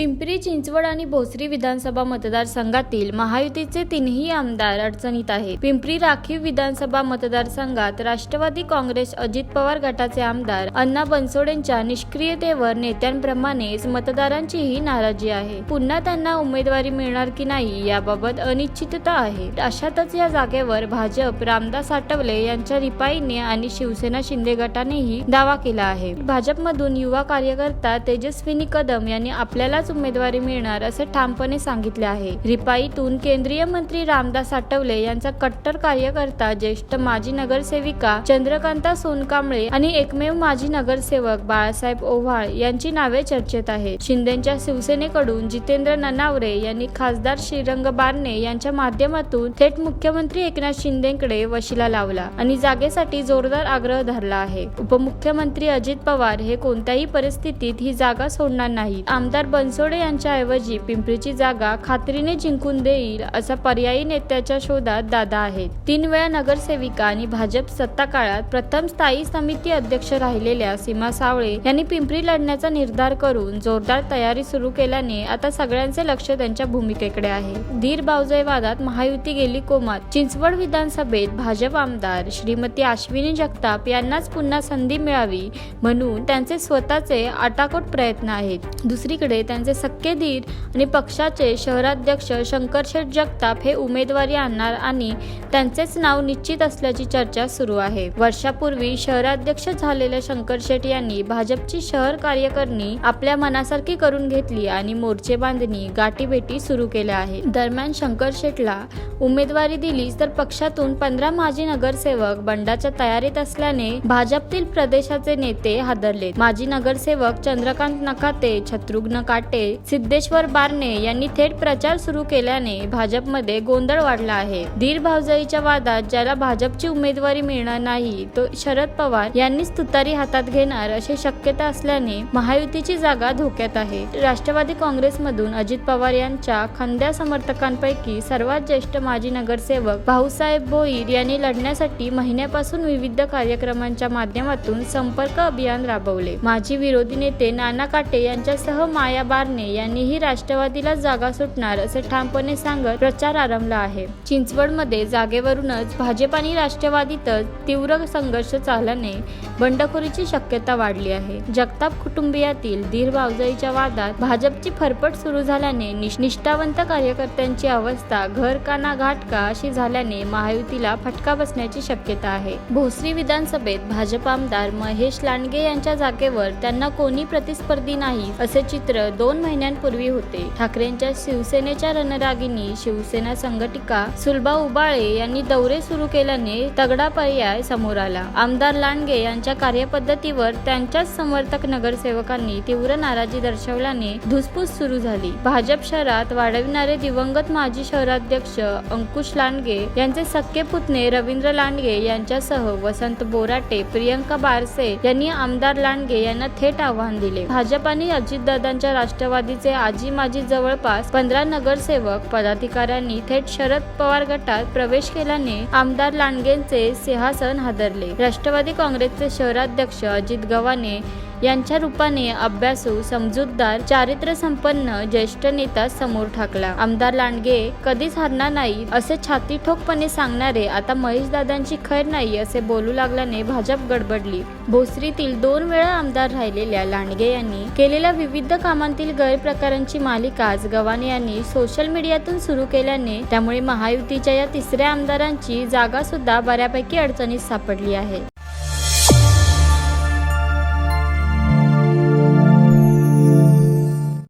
पिंपरी चिंचवड आणि भोसरी विधानसभा मतदारसंघातील महायुतीचे तीनही आमदार अडचणीत आहेत. पिंपरी राखीव विधानसभा मतदारसंघात राष्ट्रवादी काँग्रेस अजित पवार गटाचे आमदार अण्णा बनसोडेंच्या निष्क्रियतेवर नेत्यांप्रमाणेच मतदारांचीही नाराजी आहे. पुन्हा त्यांना उमेदवारी मिळणार की नाही याबाबत अनिश्चितता आहे. अशातच या जागेवर भाजप रामदास आठवले यांच्या रिपाईने आणि शिवसेना शिंदे गटानेही दावा केला आहे. भाजपमधून युवा कार्यकर्ता तेजस्विनी कदम यांनी आपल्यालाच उमेदवारी मिळणार असे ठामपणे सांगितले आहे. रिपाईतून केंद्रीय मंत्री रामदास आठवले यांचा कट्टर कार्यकर्ता ज्येष्ठ माजी नगरसेविका चंद्रकांता सोनकांबळे आणि एकमेव माजी नगरसेवक बाळासाहेब ओव्हाळ यांची नावे चर्चेत आहेत. शिंदेच्या शिवसेनेकडून जितेंद्र ननावरे यांनी खासदार श्रीरंग बारणे यांच्या माध्यमातून थेट मुख्यमंत्री एकनाथ शिंदेकडे वशिला लावला आणि जागेसाठी जोरदार आग्रह धरला आहे. उपमुख्यमंत्री अजित पवार हे कोणत्याही परिस्थितीत ही जागा सोडणार नाही आमदार बनसोडे यांच्याऐवजी पिंपरीची जागा खात्रीने जिंकून देईल असा पर्यायी नेत्याच्या शोधात दादा आहेत. तीन वेळा नगरसेविका आणि भाजप सत्ता काळात प्रथम स्थायी समिती अध्यक्ष राहिलेल्या सीमा सावळे यांनी पिंपरी लढण्याचा निर्धार करून जोरदार तयारी सुरू केल्याने आता सगळ्यांचे लक्ष त्यांच्या भूमिकेकडे आहे. धीर बावजय वादात महायुती गेली कोमात चिंचवड विधानसभेत भाजप आमदार श्रीमती अश्विनी जगताप यांनाच पुन्हा संधी मिळावी म्हणून त्यांचे स्वतःचे आटाकोट प्रयत्न आहेत. दुसरीकडे त्यांचे सक्के धीर आणि पक्षाचे शहराध्यक्ष शंकरशेठ जगताप हे उमेदवारी आणणार आणि त्यांचेच नाव निश्चित असल्याची चर्चा सुरू आहे. वर्षापूर्वी शहराध्यक्ष झालेल्या शंकरशेठ यांनी भाजपची शहर कार्यकारिणी आपल्या मनासारखी करून घेतली आणि मोर्चे बांधणी गाठीभेटी सुरू केल्या आहेत. दरम्यान शंकर शेठला उमेदवारी दिली तर पक्षातून पंधरा माजी नगरसेवक बंडाच्या तयारीत असल्याने भाजपतील प्रदेशाचे नेते हादरले माजी नगरसेवक चंद्रकांत नकाते शत्रुघ्न काटे सिद्धेश्वर बारणे यांनी थेट प्रचार सुरू केल्याने भाजपमध्ये गोंधळ वाढला आहे. धीर भावजाईच्या वादात ज्याला भाजपची उमेदवारी मिळणार नाही तो शरद पवार यांनीच तुतारी हातात घेणार अशी शक्यता असल्याने महायुतीची जागा धोक्यात आहे. राष्ट्रवादी काँग्रेसमधून अजित पवार यांच्या खंद्या समर्थकांपैकी सर्वात ज्येष्ठ माजी नगरसेवक भाऊसाहेब भोईर यांनी लढण्यासाठी महिन्यापासून विविध कार्यक्रमांच्या माध्यमातून संपर्क अभियान राबवले. माजी विरोधी नेते नाना काटे यांच्यासह माया बारणे यांनीही राष्ट्रवादीला जागा सुटणार असे ठामपणे सांगत प्रचार आरंभला आहे. चिंचवडमध्ये जागेवरूनच भाजप आणि राष्ट्रवादीतच तीव्र संघर्ष चालल्याने बंडखोरीची शक्यता वाढली आहे. जगताप कुटुंबियातील धीर भावजाईच्या वादात भाजपची फरफट सुरू झाल्याने निष्ठावंत कार्यकर्त्यांची अवस्था घर का ना घाट का अशी झाल्याने महायुतीला फटका बसण्याची शक्यता आहे. भोसरी विधानसभेत भाजप आमदार महेश लांडगे यांच्या जागेवर त्यांना कोणी प्रतिस्पर्धी नाही असे चित्र दोन दोन महिन्यांपूर्वी होते. ठाकरेंच्या शिवसेनेच्या रणरागिनी शिवसेना संघटिका सुलभा उबाळे यांनी दौरे सुरू केल्याने तगडा पर्याय समोर आला. आमदार लांडगे यांच्या कार्यपद्धतीवर त्यांच्याच समर्थक नगरसेवकांनी तीव्र नाराजी दर्शवल्याने धुसफूस सुरू झाली. भाजप शहरात वाढविणारे दिवंगत माजी शहराध्यक्ष अंकुश लांडगे यांचे सख्खे पुतणे रवींद्र लांडगे यांच्यासह वसंत बोराटे प्रियंका बारसे यांनी आमदार लांडगे यांना थेट आव्हान दिले. भाजप आणि अजितदादांच्या राष्ट्रवादीचे आजी माजी जवळपास पंधरा नगरसेवक पदाधिकाऱ्यांनी थेट शरद पवार गटात प्रवेश केल्याने आमदार लांडगेंचे सिंहासन हादरले. राष्ट्रवादी काँग्रेसचे शहराध्यक्ष अजित गव्हाणे यांच्या रूपाने अभ्यासू समजूतदार चारित्र्य संपन्न ज्येष्ठ नेता समोर ठाकला. आमदार लांडगे कधीच हरणार नाही असे छाती ठोकपणे सांगणारे आता महेशदादांची खैर नाही असे बोलू लागल्याने भाजप गडबडली. भोसरीतील दोन वेळा आमदार राहिलेल्या लांडगे यांनी केलेल्या विविध कामांतील गैरप्रकारांची मालिका आज गव्हाणे यांनी सोशल मीडियातून सुरू केल्याने त्यामुळे महायुतीच्या या तिसऱ्या आमदारांची जागा सुद्धा बऱ्यापैकी अडचणीत सापडली आहे.